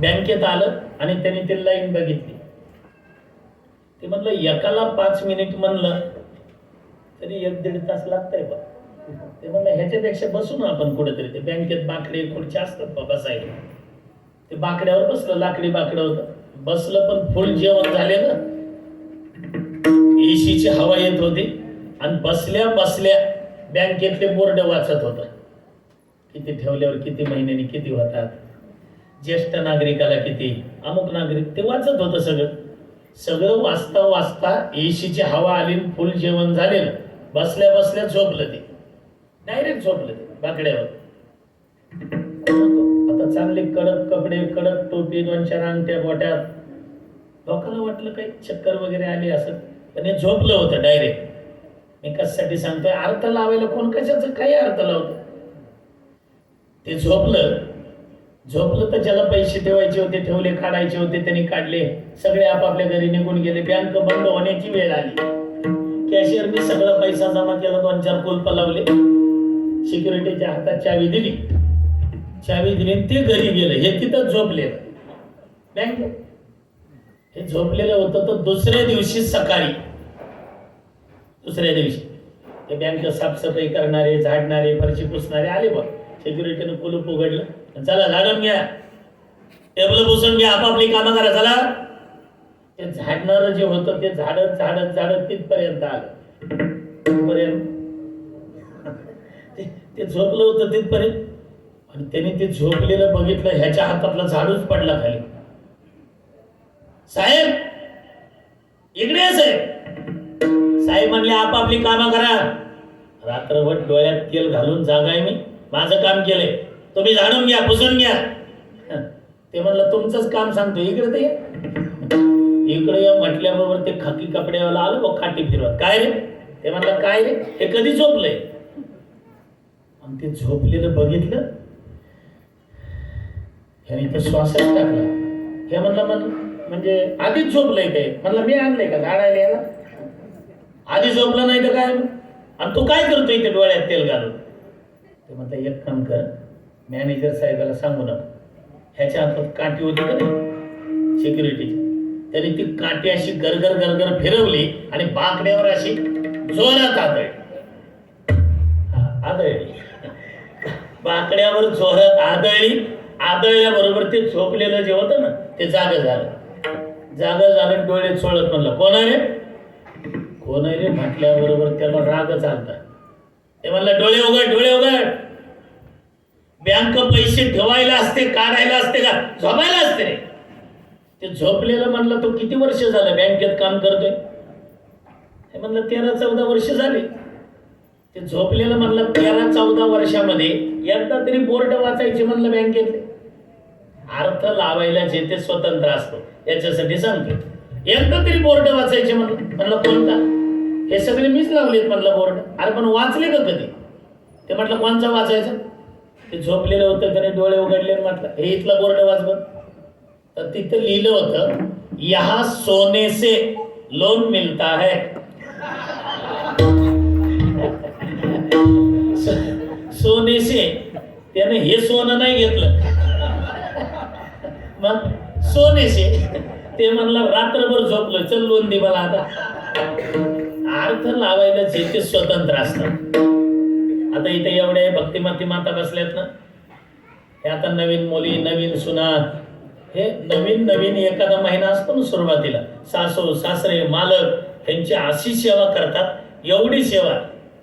बँकेत आलं आणि त्यांनी ते लाईन बघितली. ते म्हणलं एकाला पाच मिनिट म्हणलं तरी एक दीड तास लागतंय बा. ते म्हणलं ह्याच्यापेक्षा बसू ना आपण कुठेतरी. ते बँकेत बाकडे खुर्च्या असतात बा बसायला. ते बाकड्यावर बसलं लाकडी बाकडं होतं. बसलं पण फुल जेवण झाले ना एसीची हवा येत होती आणि बसल्या बसल्या बँकेतले बोर्ड वाचत होतं. किती ठेवल्यावर किती महिन्यांनी किती होतात? ज्येष्ठ नागरिकाला किती? अमुक नागरिक ते वाचत होतं सगळं. सगळं वाचता वाचता एसीची हवा आली फुल जेवण झाले ना बसल्या बसल्या झोपलं ते. डायरेक्ट झोपलं ते बाकड्यावर. आता चांगले कडक कपडे कडक टोपी दोन चार अंगठ्या बोट्यात लोकांना वाटलं काही चक्कर वगैरे आली असं? त्याने हे झोपलं होतं डायरेक्ट मी कशासाठी सांगतोय? अर्थ लावायला कोण कशाचं? काही अर्थ लावतो ते झोपलं. झोपलं तर ज्याला पैसे ठेवायचे होते ठेवले काढायचे होते त्यांनी काढले. सगळे आपापल्या घरी निघून गेले. बँक बंद होण्याची वेळ आली. कॅशियरने सगळा पैसा जमा केला दोन चार कुलप लावले. सिक्युरिटीच्या हातात चावी दिली. चावी दिली ते घरी गेले. हे तिथं झोपले. बँक हे झोपलेलं होतं तर दुसऱ्या दिवशी सकाळी. दुसऱ्या दिवशी. ते बँक साफसफाई करणारे झाडणारे फरशी पुसणारे आले बघ. सिक्युरिटीनं कुलूप उघडलं. चला झाडून घ्या. टेबल पुसून घ्या आपापली कामं करा चला. ते झाडणारं जे होतं ते झाडत झाडत झाडत तिथपर्यंत आलं. तिथपर्यंत. ते- ते झोपलं होतं तिथपर्यंत. आणि त्याने ते झोपलेलं बघितलं ह्याच्या हातातला झाडूच पडला खाली. साहेब इकडे साहेब. साहेब म्हणले आपापली कामं करा. रात्रभर डोळ्यात तेल घालून जागाय मी. माझं काम केलंय. तुम्ही झाडून घ्या पुसून घ्या. ते म्हणलं तुमचंच काम सांगतो इकडे ते. इकडे म्हटल्याबरोबर ते खाकी कपड्यावाला आलो बघ खाटी फिरवत. काय रे? ते म्हणलं काय रे? हे कधी झोपलंय? आणि ते झोपलेलं बघितलं. ह्याने तर श्वासच टाकला. हे म्हणलं म्हण म्हणजे आधीच झोपलंय काय म्हणलं मी आणलंय का झाडायला याला आधी झोपलं नाही तर काय? आणि तू काय करतोय इथे डोळ्यात तेल घालून? ते म्हणता एक काम कर मॅनेजर साहेबाला सांगू नका. ह्याच्या हातात काठी होती का नाही सिक्युरिटीची त्याने ती काठी अशी गरगर गरगर फिरवली आणि बाकड्यावर अशी जोरात आदळली. हा, आदळली. बाकड्यावर जोरात आदळली. आदळल्याबरोबर ते झोपलेलं जे होतं ना ते जाग झालं. जाग झालं डोळे चोळत म्हणलं कोण आहे कोण आहे रे? म्हटल्याबरोबर त्याला राग चालता ते म्हणलं डोळे उघड डोळे उघड. बँक पैसे ठेवायला असते काढायला असते का? झोपायला असते रे. ते झोपलेलं म्हणलं तो किती वर्ष झालं बँकेत काम करतोय? ते म्हणलं तेरा चौदा वर्ष झाले. ते झोपलेलं म्हणलं तेरा चौदा वर्षामध्ये एकदा तरी बोर्ड वाचायचे म्हणलं बँकेतले. अर्थ लावायला जे ते स्वतंत्र असतो. याच्यासाठी सांगतो. एकदा तरी बोर्ड वाचायचे म्हणून म्हणलं कोणता? हे सगळे मीच लावलेत म्हणलं बोर्ड. अरे पण वाचले का कधी? ते म्हटलं कोणचा वाचायचा? ते झोपलेलं होतं त्याने डोळे उघडले म्हटलं हे इथलं बोर्ड वाच तर तिथं लिहिलं होतं यहा सोने से लोन मिलता है. सो- सोने से. त्याने हे सोनं नाही घेतलं. मग सोनेशे ते म्हणलं रात्रभर झोपलं चल लोन दे मला आता. अर्थ लावायला जे ते स्वतंत्र असतात. आता इथे एवढ्या भक्तिमाती माता बसल्यात ना हे आता नवीन मुली नवीन सुना हे नवीन नवीन एखादा महिना असतो ना सुरुवातीला. सासू सासरे मालक यांची अशी सेवा करतात एवढी सेवा.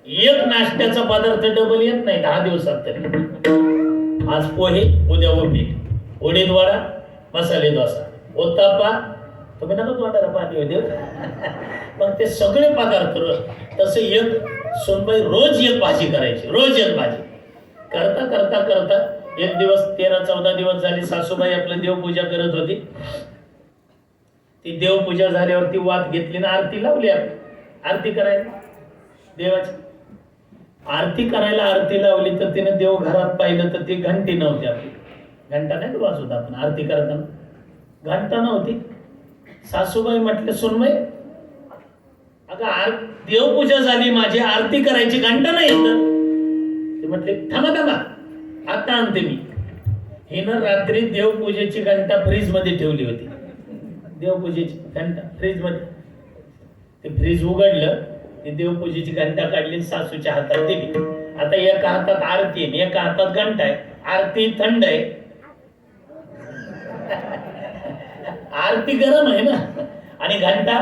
एक नाश्त्याचा पदार्थ डबल येत नाही दहा दिवसात तरी. आज पोहे उद्या उपीट उडीद वडा मसाले डोसा उत्तापा तुम्ही नका तोंडाला पाणी होते मग ते सगळे पदार्थ तसं एक सोनबाई रोज एक भाजी करायची रोज एक भाजी. करता करता करता एक दिवस तेरा चौदा दिवस झाली सासूबाई आपलं देवपूजा करत होती. ती देवपूजा झाल्यावर ती घेतली ना आरती लावली आपली. आरती करायला. देवाची. आरती करायला आरती लावली तर तिने देव घरात पाहिलं तर ती घंटी नव्हती आपली. घंटा नाही का होता आपण आरती करताना. घंटा नव्हती सासूबाई म्हटलं सुनबाई अगं आर देवपूजा झाली माझी आरती करायची घंटा नाही येत ते म्हटले थांबा थांबा आता आणते मी. हिनं रात्री देवपूजेची घंटा फ्रीजमध्ये ठेवली होती. देवपूजेची घंटा फ्रीजमध्ये ते फ्रीज उघडलं ते देवपूजेची घंटा काढली सासूच्या हातात दिली. आता एका हातात आरती आहे एका हातात घंटा आहे. आरती थंड आहे. आरती गरम आहे ना. आणि घंटा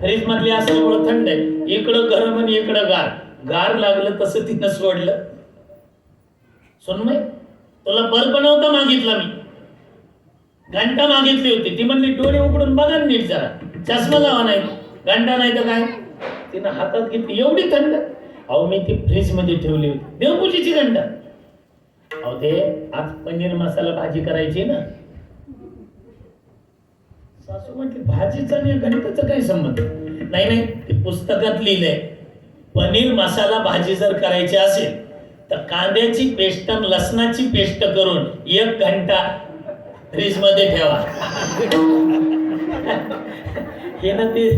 फ्रीज मधली असल्यामुळं थंड आहे. इकडं गरम आणि इकडं गार. गार लागलं तसं तिनं सोडलं. सुनमय तुला बल्ब नव्हता मागितला मी. घंटा मागितली होती. ती म्हणली डोळे उघडून बघा नीट जरा. चष्मा लावा नाही घंटा नाही तर काय? तिनं हातात घेतली. एवढी थंड. अहो मी ती फ्रीजमध्ये ठेवली होती. देवपूजेची घंटा. अहो ते आज पनीर मसाला भाजी करायची ना. सासू म्हटली भाजीचा आणि गणिताचा काही संबंध नाही. नाही ते पुस्तकात लिहिलंय. पनीर मसाला भाजी जर करायची असेल तर कांद्याची पेस्ट आणि लसणाची पेस्ट करून एक घंटा फ्रीजमध्ये ठेवा. हे ना ते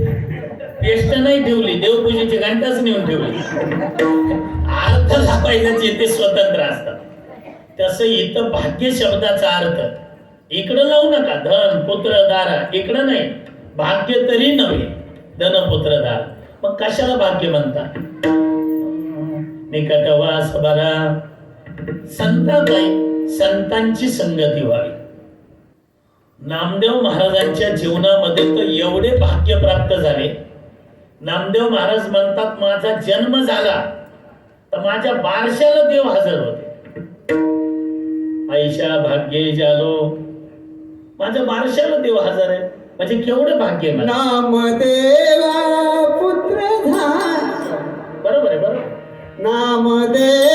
पेस्ट नाही ठेवली देवपूजेची घंटाच नेऊन ठेवली. अर्थ झपायलाचे ते स्वतंत्र असतात तसं इथं भाग्य शब्दाचा अर्थ इकडं लावू नका. धन पुत्र दारा. इकडं नाही. भाग्य तरी नव्हे. धन पुत्र दार. मग कशाला भाग्य म्हणतात निकटवास बरा काय? संतांची संगती व्हावी. नामदेव महाराजांच्या जीवनामध्ये तर एवढे भाग्य प्राप्त झाले. नामदेव महाराज म्हणतात माझा जन्म झाला. तर माझ्या बारशाला देव हजर होते. आईशा भाग्ये जालो. माझ्या बारशाला देव हजर आहे. म्हणजे केवढं भाग्य. नामदेवा पुत्र बरोबर आहे बरोबर. नामदेवा